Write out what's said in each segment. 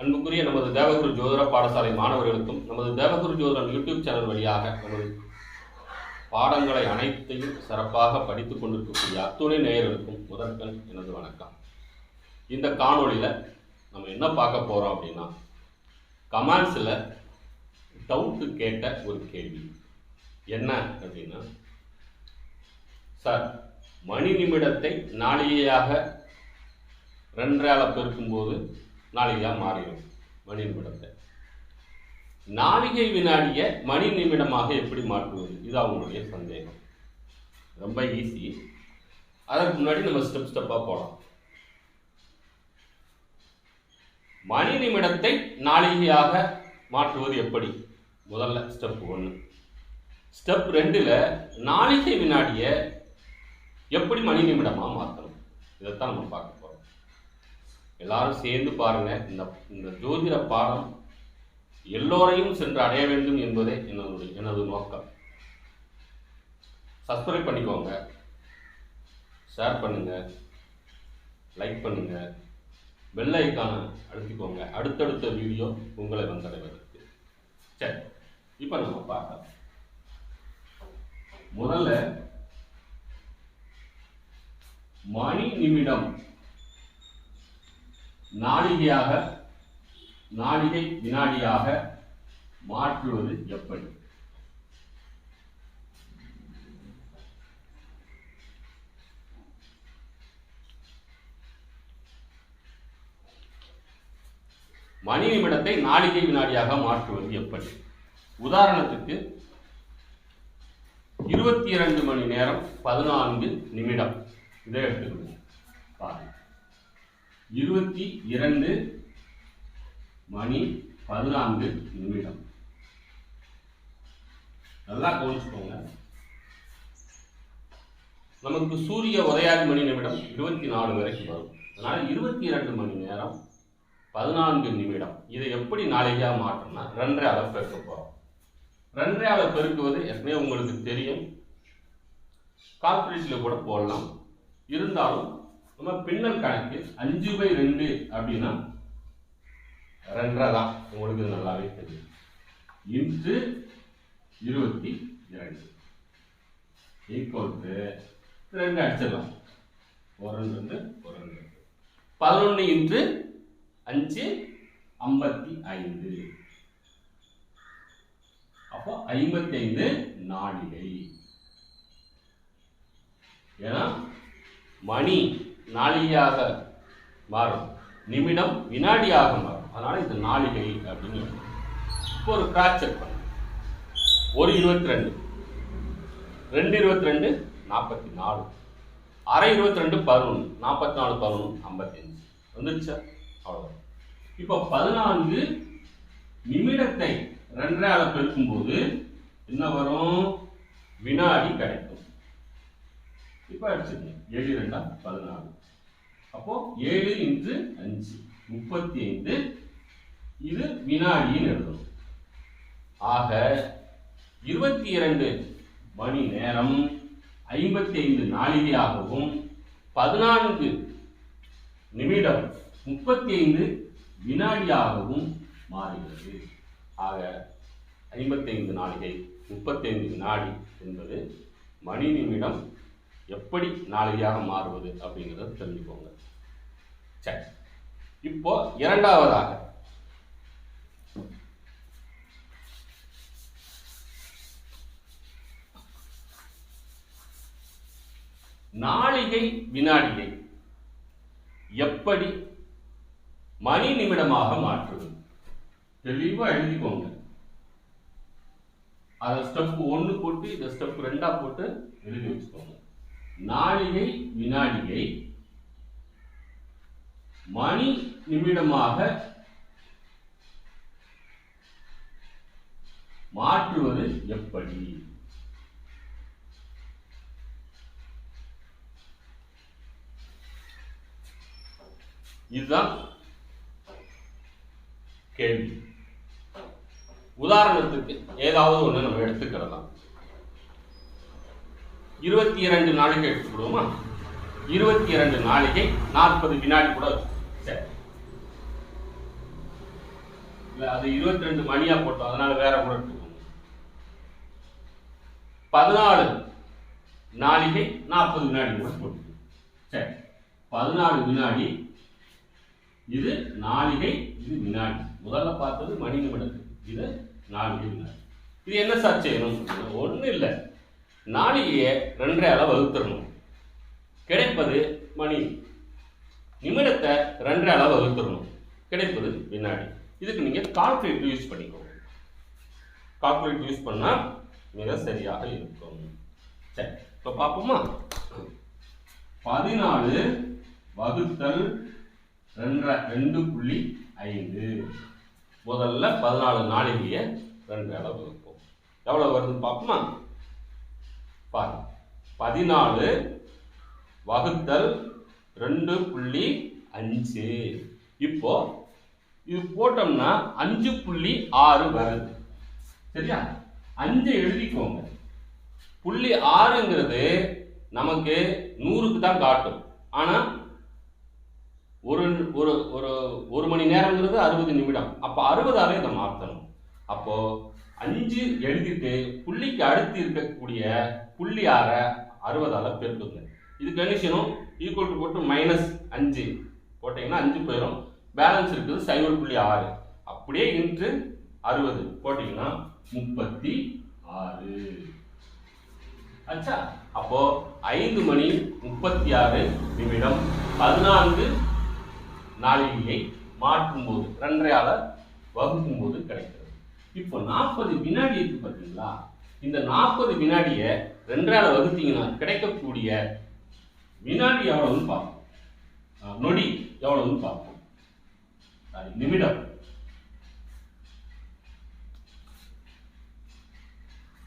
அன்புக்குரிய நமது தேவகுரு ஜோதிட பாடசாலை மாணவர்களுக்கும் நமது தேவகுரு ஜோதிடம் யூடியூப் சேனல் வழியாக நமது பாடங்களை அனைத்தையும் சிறப்பாக படித்துக் கொண்டிருக்கக்கூடிய அத்துணை நேயர்களுக்கும் முதற்கண் எனது வணக்கம். இந்த காணொளியில் நம்ம என்ன பார்க்க போகிறோம் அப்படின்னா கமெண்ட்ஸில் டவுட்டு கேட்ட ஒரு கேள்வி. என்ன அப்படின்னா சார் மணி நிமிடத்தை நாளிகையாக ரெண்டரையால பெருக்கும்போது நாளிகையாக மாறிடும் மணி நிமிடத்தை நாளிகை வினாடியை மணி நிமிடமாக எப்படி மாற்றுவது? இது அவங்களுடைய சந்தேகம். ரொம்ப ஈஸி அதற்கு முன்னாடி நம்ம ஸ்டெப் ஸ்டெப்பாக போகலாம் மணி நிமிடத்தை நாளிகையாக மாற்றுவது எப்படி? முதல்ல ஸ்டெப் ஒன்று ஸ்டெப் ரெண்டில் நாளிகை வினாடியை எப்படி மணி நிமிடமாக மாற்றணும்? இதைத்தான் நம்ம பார்க்க போகிறோம் எல்லாரும் சேர்ந்து பாருங்க இந்த இந்த ஜோதிட பாடம் எல்லோரையும் சென்று அடைய வேண்டும் என்பதே என்னது எனது நோக்கம். சப்ஸ்கிரைப் பண்ணிக்கோங்க. ஷேர் பண்ணுங்க. லைக் பண்ணுங்க. பெல் ஐக்கான அழுத்திக்கோங்க. அடுத்தடுத்த வீடியோ உங்களை வந்தடைவதற்கு. சரி இப்போ நம்ம பார்க்கலாம். முதல்ல மணி நிமிடம் நாளிகையாக நாளிகை வினாடியாக மாற்றுவது எப்படி? மணி நிமிடத்தை நாளிகை வினாடியாக மாற்றுவது எப்படி? உதாரணத்துக்கு இருபத்தி இரண்டு மணி நேரம் பதினான்கு நிமிடம். இதை எடுத்துக்கணும் இருபத்தி இரண்டு மணி பதினான்கு நிமிடம். நல்லா கவனிச்சுக்கோங்க. நமக்கு சூரிய உதயாதி மணி நிமிடம் இருபத்தி நாலு வரைக்கும் வரும். அதனால் இருபத்தி இரண்டு மணி நேரம் பதினான்கு நிமிடம். இதை எப்படி நாளைக்காக மாற்றோம்னா ரெண்டரை அளவு பெருக்க போகிறோம் ரெண்டரை அளவு பெருக்குவது ஏற்கனவே உங்களுக்கு தெரியும். கால்குலேட்டில் கூட போடலாம். இருந்தாலும் நம்ம பின்னல் கணக்கு அஞ்சு பை ரெண்டு அப்படின்னா ரெண்டரை தான். உங்களுக்கு இது நல்லாவே தெரியும். இன்ட்டு இருபத்தி இரண்டு. ஈக்குவல்ட்டு ரெண்டு அடிச்சிடலாம். ஒரு ரெண்டு ரெண்டு ஒரு ரெண்டு ரெண்டு. பதினொன்று இன்ட்டு அஞ்சு ஐம்பத்தி ஐந்து. அப்போ ஐம்பத்தி ஐந்து நாளிகை ஏன்னா மணி நாளிகையாக மாறும். நிமிடம் வினாடியாக மாறும். அதனால் இது நாளிகை அப்படின்னு இப்போ ஒரு கிராஸ் செக் பண்ணு ஒரு இருபத்தி ரெண்டு ரெண்டு இருபத்தி ரெண்டு நாற்பத்தி நாலு அரை இருபத்தி ரெண்டு பதினொன்று நாற்பத்தி நாலு பதினொன்று ஐம்பத்தஞ்சு. வந்துருச்சா? அவ்வளோதான் இப்போ பதினான்கு நிமிடத்தை ரெண்டரை பெருக்கும்போது என்ன வரும்? வினாடி கிடைக்கும். இப்போ அடிச்சுக்கலாம் ஏழு ரெண்டா பதினாலு அப்போ ஏழு இன்று அஞ்சு முப்பத்தி ஐந்து இது வினாடின்னு எழுதணும் ஆக இருபத்தி இரண்டு மணி நேரம் ஐம்பத்தி ஐந்து நாளிகையாகவும் பதினான்கு நிமிடம் முப்பத்தி ஐந்து வினாடியாகவும் மாறுகிறது. ஆக ஐம்பத்தைந்து நாளிகை முப்பத்தைந்து வினாடி என்பது மணி நிமிடம் எப்படி நாளையாக மாறுவது அப்படிங்கிறத தெரிஞ்சுக்கோங்க. சரி. இப்போ இரண்டாவதாக. நாளிகை வினாடியை எப்படி மணி நிமிடமாக மாற்றுவது? தெளிவா எழுதிக்கோங்க. அதை ஸ்டெப் ஒன்று போட்டு இதை ஸ்டெப் ரெண்டா போட்டு எழுதி வச்சுக்கோங்க. நாளிகை வினாடியை மணி நிமிடமாக மாற்றுவது எப்படி? இதுதான் கேள்வி. உதாரணத்துக்கு ஏதாவது ஒன்று நம்ம எடுத்துக்கிறதா இருபத்தி இரண்டு நாளைக்கு எடுத்துக்கிடுவோமா இருபத்தி இரண்டு நாளிகை நாற்பது வினாடி கூட சரி. இல்லை அது இருபத்தி ரெண்டு மணியா போட்டோம். அதனால வேற கூட எடுத்துக்கோங்க. பதினாலு நாளிகை நாற்பது வினாடி கூட போட்டு சரி. பதினாலு வினாடி இது நாளிகை இது வினாடி. முதல்ல பார்த்தது மணி நிமிடத்துக்கு இது நாளிகை வினாடி. இது என்ன சார் செய்யணும்? ஒன்றும் இல்லை நாளிகையை ரெண்டரை வகுத்துடணும் கிடைப்பது மணி. நிமிடத்தை ரெண்டரை வகுத்துடணும் கிடைப்பது வினாடி. இதுக்கு நீங்கள் கால்குலேட்டர் யூஸ் பண்ணிக்கோங்க. கால்குலேட்டர் யூஸ் பண்ணால் மிக சரியாக இருக்கும். சரி இப்போ பார்ப்போமா? பதினாலு வகுத்தல் ரெண்டரை ரெண்டு புள்ளி ஐந்து. முதல்ல பதினாலு நாளிகையை ரெண்டு அளவு வகுப்போம். எவ்வளோ வருதுன்னு பார்ப்போமா? பாருங்க பதினாலு வகுத்தல் ரெண்டு புள்ளி அஞ்சு. இப்போ இது போட்டோம்னா அஞ்சு புள்ளி ஆறு வருது. சரியா? அஞ்சு எழுதிக்கோங்க. புள்ளி ஆறுங்கிறது நமக்கு நூறுக்கு தான் காட்டும். ஆனா ஒரு ஒரு ஒரு ஒரு மணி நேரங்கிறது அறுபது நிமிடம். அப்போ அறுபதாவே இதை மாற்றணும் அப்போ அஞ்சு எழுதிட்டு புள்ளிக்கு அடுத்து இருக்கக்கூடிய புள்ளி ஆறை அறுபதால பெருக்குங்க. இதுக்கு என்ன செய்யணும் ஈக்குவல் டு போட்டு மைனஸ் அஞ்சு. போட்டிங்கன்னா அஞ்சு போயிடும் பேலன்ஸ் இருக்குது சைபர் புள்ளி ஆறு. அப்படியே இன்ட்டு அறுபது. போட்டிங்கன்னா முப்பத்தி ஆறு. ஆச்சா அப்போ ஐந்து மணி முப்பத்தி ஆறு நிமிடம். பதினான்கு நாளிகையை மாற்றும்போது ரெண்டரையால வகுக்கும் போது கிடைக்கிறது. இப்போ நாற்பது வினாடி இருக்கு பார்த்தீங்களா? இந்த நாற்பது வினாடியை ரெண்டரையால வகுத்தீங்கன்னா கிடைக்கக்கூடிய வினாடி எவ்வளவுன்னு பார்ப்போம். நொடி எவ்வளவுன்னு பார்ப்போம். சாரி நிமிடம்.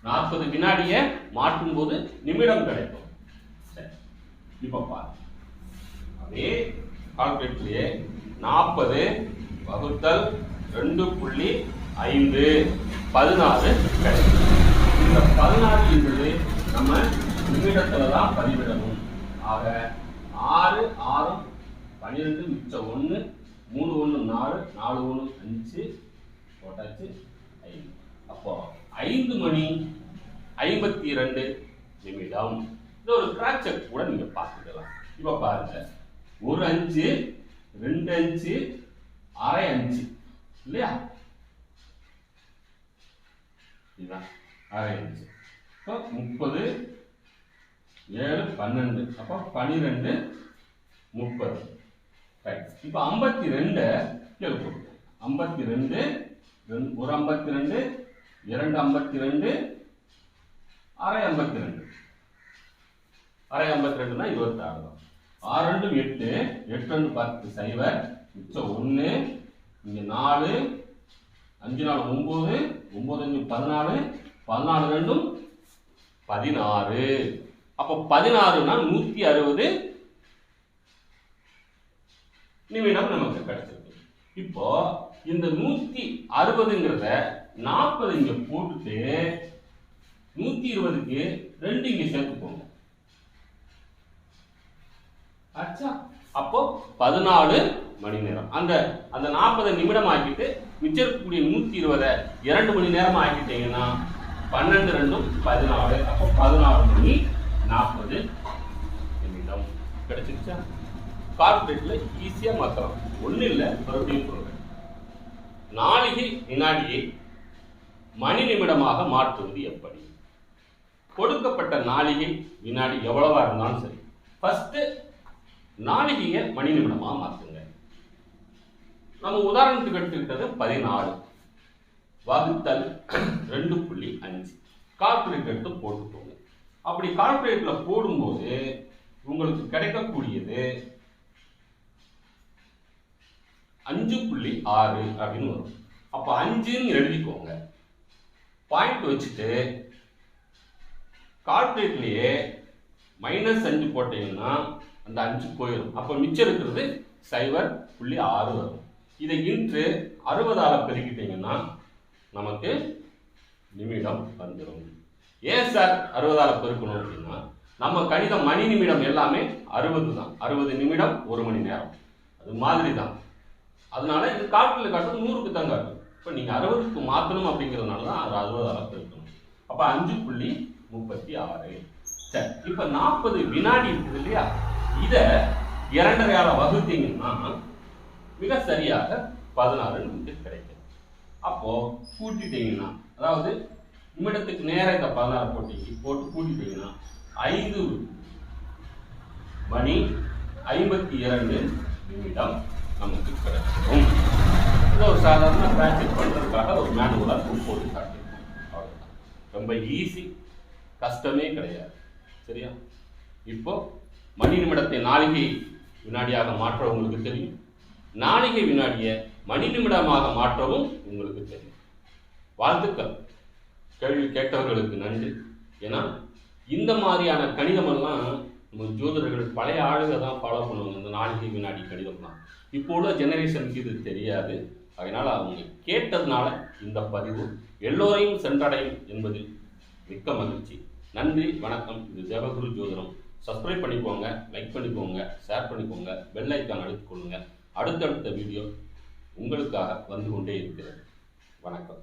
நாற்பது வினாடியை மாற்றும் போது நிமிடம் கிடைக்கும். சரி இப்போ பாரு அதே கால்குலேட்டர்லயே நாற்பது வகுத்தல் ரெண்டு புள்ளி ஐந்து பதினாறு கிடைக்கும். இந்த பதினாறு என்பது நம்ம தான் பதிவிடணும். ஆக ஆறு ஆறு பன்னிரெண்டு மிச்சம் ஒன்று மூணு ஒன்று நாலு நாலு ஒன்று அஞ்சு போட்டாச்சு ஐந்து. அப்போ ஐந்து மணி ஐம்பத்தி ரெண்டு நிமிடம். இது ஒரு கிராக் கூட நீங்க பார்த்துக்கலாம். இப்போ பாருங்க. ஒரு அஞ்சு ரெண்டு அஞ்சு அரை அஞ்சு. இல்லையா? இதுதான். அரை அஞ்சு. முப்பது ஏழு பன்னெண்டு. அப்போ பன்னிரெண்டு முப்பது. ரைட் இப்போ ஐம்பத்தி ரெண்டு எழுப்போம் ஐம்பத்தி ரெண்டு ரெண்டு- ஒரு ஐம்பத்தி ரெண்டு இரண்டு ஐம்பத்தி ரெண்டு அரை ஐம்பத்தி ரெண்டு அரை ஐம்பத்தி ரெண்டுனா இருபத்தி ஆறு தான். ஆறு ரெண்டும் எட்டு எட்டு ரெண்டு பத்து சைவர் மிச்சம் ஒன்று இங்கே நாலு அஞ்சு நாலு ஒம்பது ஒம்பது அஞ்சு பதினாலு பதினாலு ரெண்டும் பதினாறு. அப்போ பதினாறுனா நூற்றி அறுபது நிமிடம் நமக்கு கிடைச்சிருக்கு. இப்போ இந்த நூத்தி அறுபதுங்கிறத நாற்பது இங்க போட்டுட்டு நூத்தி இருபதுக்கு ரெண்டு இங்க சேர்த்துக்கோங்க. ஆச்சா அப்போ பதினாலு மணி நேரம் அந்த அந்த நாற்பது நிமிடம் ஆக்கிட்டு மிச்சம் இருக்கக்கூடிய நூத்தி இருபதை இரண்டு மணி நேரம் ஆக்கிட்டீங்கன்னா பன்னெண்டு ரெண்டும் பதினாலு. அப்போ பதினாலு மணி நாற்பது நிமிடம். கிடைச்சிருச்சா? கார்பரேட்டில் ஈஸியா மாற்றலாம் ஒன்றும் இல்லை மறுபடியும் சொல்கிறேன் நாளிகை வினாடியை மணி நிமிடமாக மாற்றுவது எப்படி? கொடுக்கப்பட்ட நாளிகை வினாடி எவ்வளவா இருந்தாலும் சரி. ஃபஸ்ட்டு நாளிகையை மணி நிமிடமா மாற்றுங்க நம்ம உதாரணத்துக்கு எடுத்துக்கிட்டது பதினாலு. வகுத்தல் ரெண்டு புள்ளி அஞ்சு. கால்குலேட் எடுத்து போட்டுக்கோங்க. அப்படி கால்குலேட்ல போடும்போது உங்களுக்கு கிடைக்கக்கூடியது அஞ்சு புள்ளி ஆறு அப்படின்னு வரும். அப்போ அஞ்சுன்னு எழுதிக்கோங்க. பாயிண்ட் வச்சுட்டு கால்குலேட்லயே மைனஸ் அஞ்சு போட்டீங்கன்னா அந்த அஞ்சு போயிடும் அப்போ மிச்சம் இருக்கிறது சைபர் புள்ளி ஆறு வரும். இதை இன்று அறுபதால் பெருக்கிட்டீங்கன்னா நமக்கு நிமிடம் வந்துடும் ஏன் சார் அறுபதால் பெருக்கணும் அப்படின்னா நம்ம கணிதம் மணி நிமிடம் எல்லாமே அறுபது தான். அறுபது நிமிடம் ஒரு மணி நேரம். அது மாதிரி தான். அதனால இது காட்டில் காட்டும் நூறுக்கு தான் காட்டும் இப்போ நீங்கள் அறுபதுக்கு மாற்றணும் அப்படிங்கிறதுனால தான் அது அறுபதால் பெருக்கணும். அப்போ அஞ்சு புள்ளி முப்பத்தி ஆறு. சரி இப்போ நாற்பது வினாடி இருக்குது இல்லையா? இதை இரண்டரையால வகுத்தீங்கன்னா மிக சரியாக பதினாறு நமக்கு கிடைக்கும். அப்போ கூட்டிட்டீங்கன்னா அதாவது நிமிடத்துக்கு நேரம் இந்த பதினாறு போட்டீங்க போட்டு கூட்டிட்டீங்கன்னா ஐந்து மணி ஐம்பத்தி இரண்டு நிமிடம் நமக்கு கிடைக்கும். இது ஒரு சாதாரண ப்ராக்டிஸ் பண்ணுறதுக்காக ஒரு மேனுவலாக போட்டு காட்டியிருக்கோம். அவ்வளோதான் ரொம்ப ஈஸி கஷ்டமே கிடையாது. சரியா? இப்போ மணி நிமிடத்தை நாளிகை வினாடியாக மாற்ற உங்களுக்கு தெரியும். நாளிகை வினாடியை மணி நிமிடமாக மாற்றவும் உங்களுக்கு தெரியும். வாழ்த்துக்கள். கேள்வி கேட்டவர்களுக்கு நன்றி. ஏன்னா இந்த மாதிரியான கணிதமெல்லாம் நம்ம ஜோதிடர்கள் பழைய ஆளுக தான் ஃபாலோ பண்ணுவாங்க. இந்த நாளிகை வினாடி கணிதம்லாம் இப்போ உள்ள ஜெனரேஷனுக்கு இது தெரியாது. அதனால் அவங்க கேட்டதுனால இந்த பதிவு எல்லோரையும் சென்றடையும் என்பதில் மிக்க மகிழ்ச்சி. நன்றி வணக்கம். இது தேவகுரு ஜோதிடம். சப்ஸ்கிரைப் பண்ணிக்கோங்க லைக் பண்ணிக்கோங்க ஷேர் பண்ணிக்கோங்க பெல் ஐக்கான் அழுத்திக் அடுத்தடுத்த வீடியோ உங்களுக்காக வந்து கொண்டே இருக்கிறது வணக்கம்.